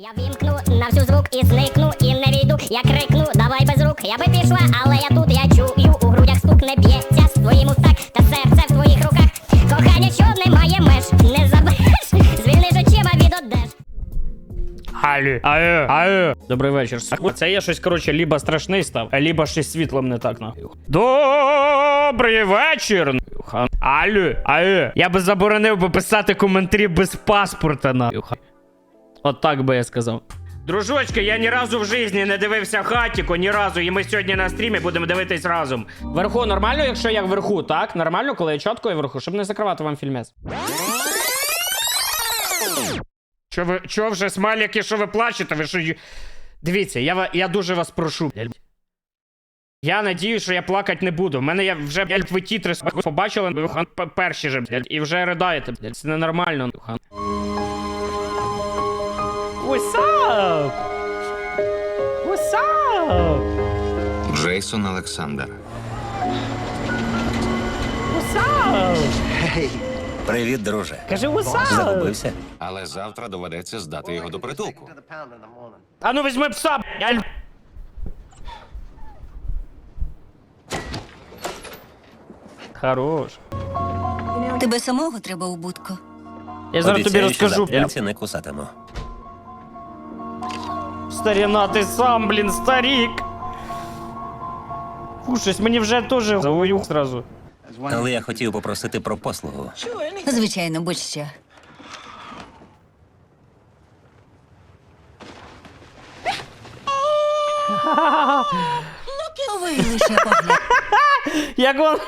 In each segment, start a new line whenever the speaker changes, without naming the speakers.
Я вімкну на всю звук і зникну, і не війду. Я крикну, давай без рук. Я би пішла, але я тут, я чую у грудях стук не б'ється з твоїм устак, та серце в твоїх руках. Кохання, що не має меж, не забереш, звільниш очима від одеж.
Алі, аю, аю. Добрий вечір. Це я щось, коротше, либо страшний став, а либо щось світлом не так нахуй. Добрий вечір. нахуй. Алю, аю. Я би заборонив би писати коментарі без паспорта нахуй. От так би я сказав. Дружочки, я ні разу в житті не дивився хатіко, ні разу, і ми сьогодні на стрімі будемо дивитись разом. Вверху нормально, якщо я вверху, так? Нормально, коли я чітко і вверху, щоб не закривати вам фільмець. Що ви, що вже смайлики, що ви плачете? Ви що... Дивіться, я, я дуже вас прошу. Я надію, що я плакати не буду. У мене я вже блядь, ви тітри побачили перші же, блядь, і вже riдаєте, блядь. Це ненормально. хан. What's?
Джейсон Олександр.
What's?
Привіт, друже.
Кажи what's?
Загубився?
Але завтра доведеться здати його до притулку.
А ну візьми пса. Хорош.
Тебе самого треба у будку.
Я зараз тобі
Обіцяю, що
розкажу.
завтра не кусатиму.
Старіна, ти сам, блін, старік. Фу, щось мені вже теж завою зразу.
Але я хотів попросити про послугу.
Звичайно, будь-що. Ви лише.
Як.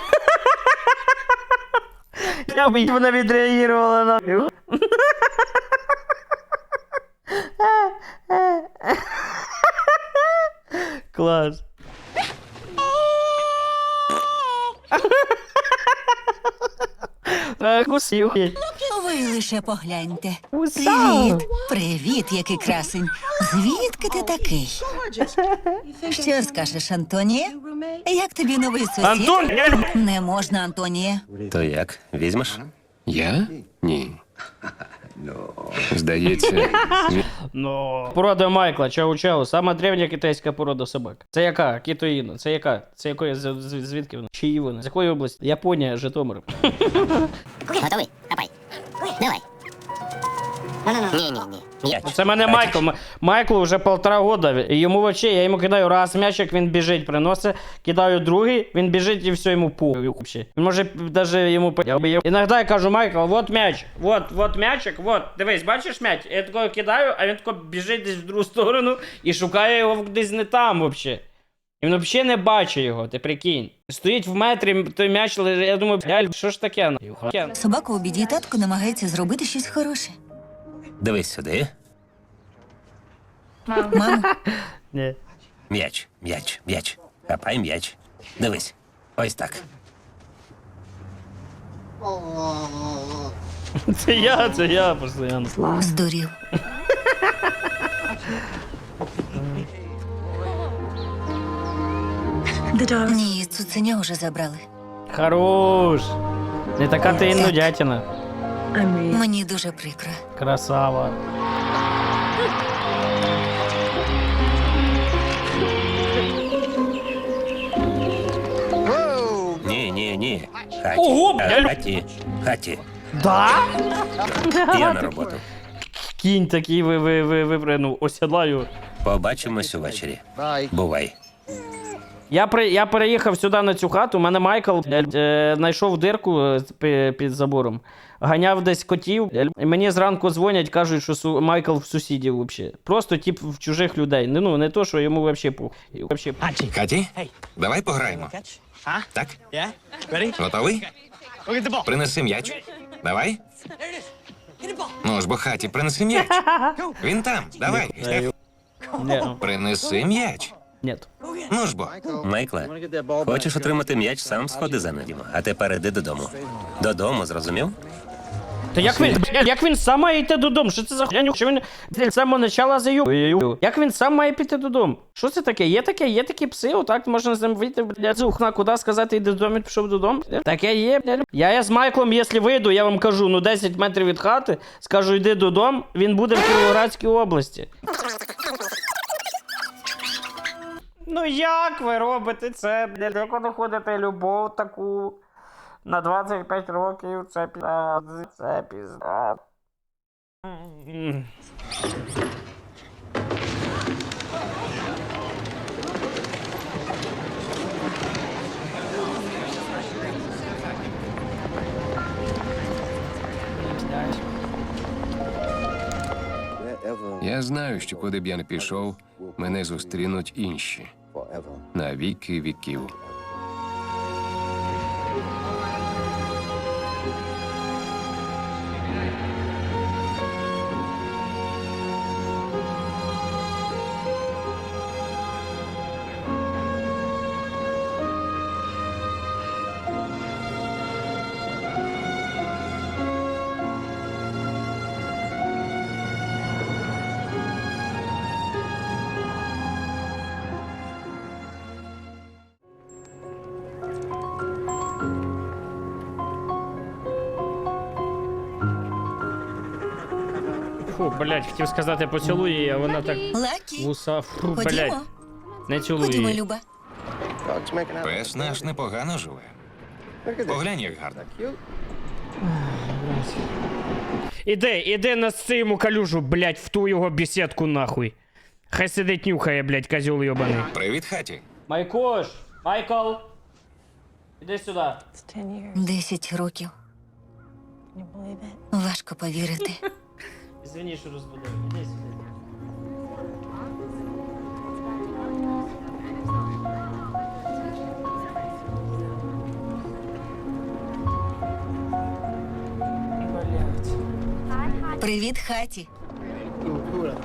Я б вона відреагувала на. Клас. Ах.
Ви лише погляньте. Привіт. Привіт, який красень. Звідки ти такий? Що скажеш, Антонія? Як тобі новий сусід?
Антон!
Не можна, Антонія.
То як, візьмеш?
Я? Ні. Здається,
Ну. Порода Майкла, чау чау. Сама древня китайська порода собак. Це яка? Кітоїна? Це яка? Це якої з- з- звідки вона? Чиї вона? З якої області? Японія, Житомир.
Готовий? Давай. Давай. Ні, ні, ні.
Це мене Майкл. М- Майклу вже полтора года. І Йому вообще, я йому кидаю раз м'ячик, він біжить, приносить, кидаю другий, він біжить і все йому вообще. Він може даже йому по- я би Іногда я кажу, Майкл, вот м'яч, вот, вот м'ячик, вот, дивись, бачиш м'яч? Я такого кидаю, а він тако біжить десь в другу сторону і шукає його десь не там вообще. І він взагалі не бачить його, ти прикинь. Стоїть в метрі, той м'яч лежить, я думаю, блядь, що ж таке? нахуй?
Собака у біді татко намагається зробити щось хороше.
Дивись сюди.
Мамо,
Ні.
М'яч, м'яч, м'яч. Хапай м'яч. Дивись. Ось так.
Це я, це я постійно.
здурів. Ні, цуценя вже забрали.
Хорош. Не така ти іннодятіна.
Мені дуже прикро.
Красава.
Ні, ні, ні. Хаті.
Ого,
Е,
я лю-
Хаті. Хаті.
Да?
Я на роботу.
Кінь такий ви, ви, ви, випринув, осідлаю.
Побачимось увечері. Бувай.
Я, при, я переїхав сюди на цю хату, у мене Майкл блядь, е, знайшов дирку е, під забором, ганяв десь котів, і мені зранку дзвонять, кажуть, що су, Майкл в сусідів взагалі. Просто тип в чужих людей. Не, ну, не то, що йому взагалі пух. Вообще...
Каті, давай пограємо. Так? Готовий? Принеси м'яч. Давай. Ну ж бо хаті, принеси м'яч. Він там, давай. Принеси м'яч.
ні.
Ну ж бо.
Майкле, хочеш отримати м'яч, сам сходи за ним. А тепер іди додому. Додому, зрозумів?
Та як він, як він сам має йти додому? Що це за хуйня? Що він з самого начала заю? Як він сам має піти додому? Що це таке? Є таке, є такі пси, отак можна з ним вийти, блядь, з ухна, куди сказати, йди додому, пішов додому. Таке є, блядь. Я, я з Майклом, якщо вийду, я вам кажу, ну 10 метрів від хати, скажу, йди додому, він буде в Кіровоградській області. Ну як ви робите це, ви знаходите любов таку на 25 років? Це пізда, це пізда.
Я знаю, що куди б я не пішов, мене зустрінуть інші. На віки віків.
Фу, блядь, хотів сказати поцілуй її, а вона так
Лакі,
вуса, фу, блядь,
ходімо.
не цілуй
Ходімо,
її.
Люба.
Пес наш непогано живе. Поглянь, як гарно.
Іди, іди на цю калюжу, блядь, в ту його бесідку нахуй. Хай сидить нюхає, блядь, козьол йобаний.
Привіт, хаті.
Майкош, Майкл, іди сюди.
Десять років. Важко повірити.
Извини, що розбудив. Іди сюди.
Привіт, хаті.
Who would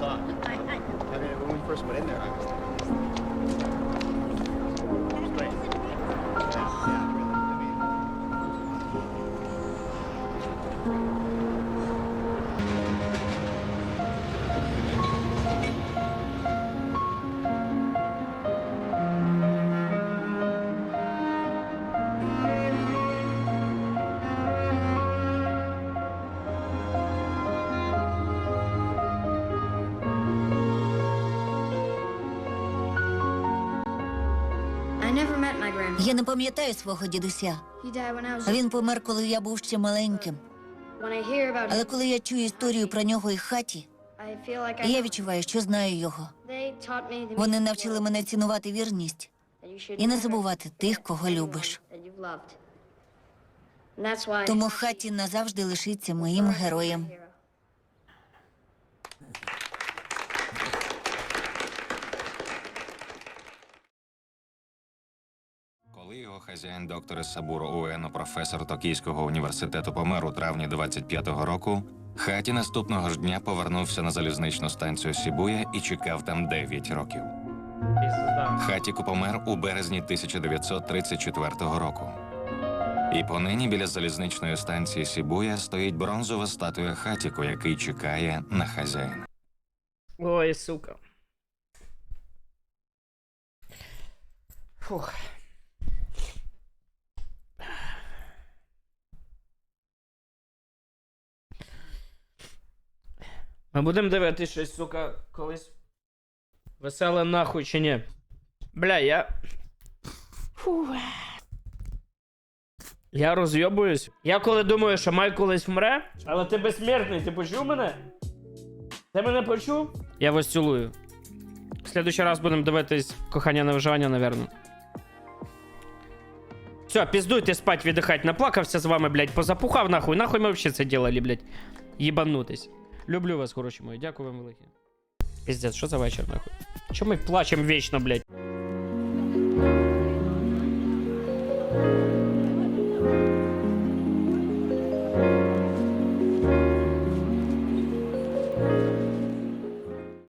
Я не пам'ятаю свого дідуся. Він помер, коли я був ще маленьким. Але коли я чую історію про нього і хаті, я відчуваю, що знаю його. Вони навчили мене цінувати вірність і не забувати тих, кого любиш. Тому хаті назавжди лишиться моїм героєм.
Hero.
Коли його хазяїн доктор Сабуро Уено, професор Токійського університету помер у травні 25-го року, хаті наступного ж дня повернувся на залізничну станцію Сібуя і чекав там 9 років. Хатіку помер у березні 1934 року. І понині біля залізничної станції Сібуя стоїть бронзова статуя Хатіку, який чекає на хазяїна.
Ой, сука. Фух. Ми будемо дивитися щось, сука, колись. Веселе нахуй чи ні? Бля, я. Фух. Я розйобуюсь. Я коли думаю, що Майк колись вмре, але ти безсмертний, ти почув мене? Ти мене почув? Я вас цілую. В следующий раз будемо дивитись кохання на виживання, наверно. Все, піздуйте спать, віддихать. Наплакався з вами, блядь, позапухав нахуй. Нахуй ми вообще це делали, блядь. Єбанутись. Люблю вас, хороші мої. Дякую вам велике. Піздець, що за вечір, нахуй? Чому ми плачемо вічно, блядь?